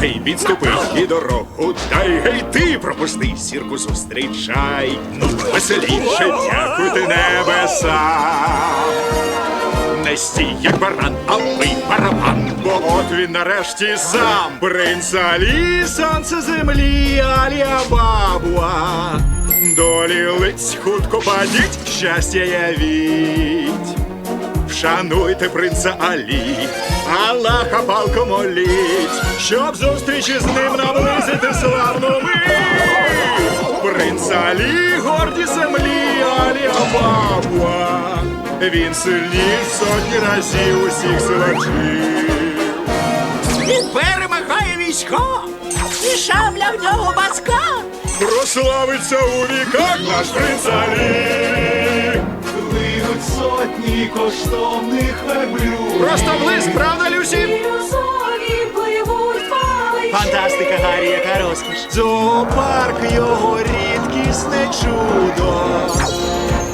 Гей, відступи і дорогу, дай гей ти пропусти сірку зустрічай. Ну, веселіше, дякуйте небеса. Не стій, як баран, а бий барабан. Бо от він нарешті сам принц Алі, сонце землі, алія-бабуа. Долі лиць хутко падіть, щастя явіть. Вшануйте принца Алі, Аллаха палко моліть, щоб зустрічі з ним наблизити славну мить. Принц Алі, горді землі, Алія Бабуа. Він сильній в сотні разів усіх силачів. Він перемагає військо, і шабля в нього баска. Прославиться у віках наш принц Алі. Вигуть сотні коштовних верблюд. Просто блиск, правда, Люсі? Фантастика, Гаррі, яка розкіш. Зоопарк його рідкісне чудо.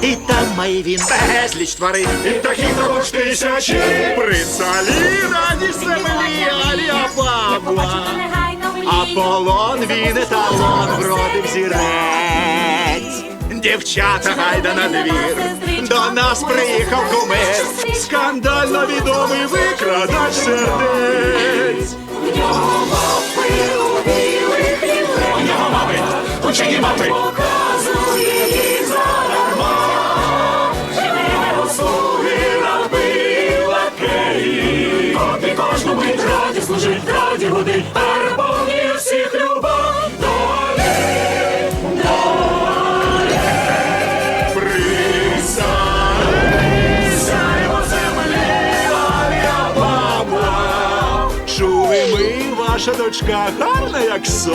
І там має він безліч тварин. І таких також тисячі. Принц Алі, радість землі, Алія Бабуа. Негайно млій. Аполлон він еталон вродив зірець. Дівчата гайда на двір. До нас приїхав кумир. Скандально відомий викрадач сердець. В нього мопи у білих. Учені мапи. Живе у лакеї. Ти кожну раді служить, раді годить. Переповнює всіх любов. Ми, ваша дочка гарна, як сон.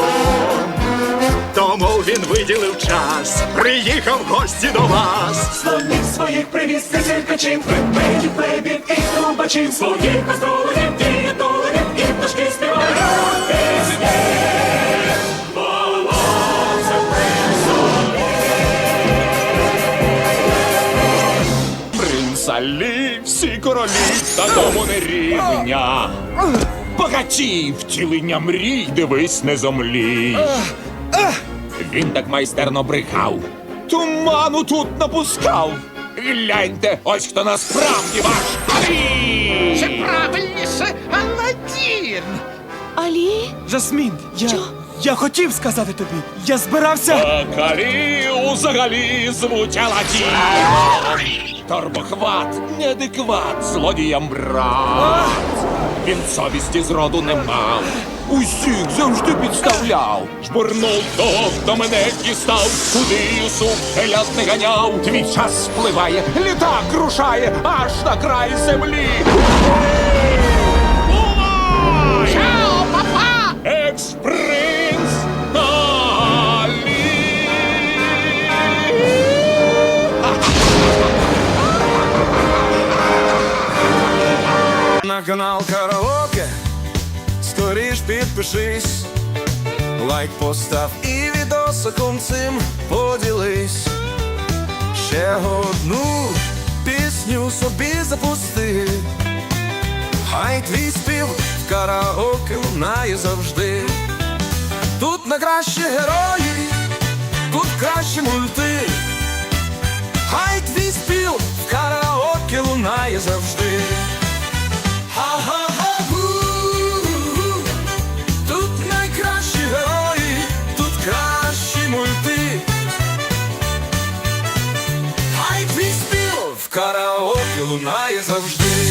Тому він виділив час, приїхав в гості до вас. Слонів своїх привіз циркачів, ведмедів, плебів і трубачів, своїх оздоленів і доленів, і пташки співають всі королі та тому не рівня. Багаті втілення мрій, дивись, не зомлій. Він так майстерно брехав, туману тут напускав. Гляньте, ось хто насправді ваш Алі! Чи правильніше Аладдін? Алі? Жасмін, я. Я хотів сказати тобі. Я збирався. А Калі взагалі звуть Аладдіном. Торбохват, неадекват, злодіям брат. Він совісті зроду не мав. Усіх завжди підставляв. Жбурнув того, хто мене дістав. куди Юсуп телят не ганяв. Твій час спливає, літак рушає аж на край землі. Бувай! Чао, папа! Екс-принц На канал Караоке. Скоріш підпишись. Лайк постав і відосиком цим поділись. Ще одну пісню собі запусти. Хай твій спів в караоке лунає завжди. Тут на кращі герої, тут кращі мульти. Караоке лунає завжди.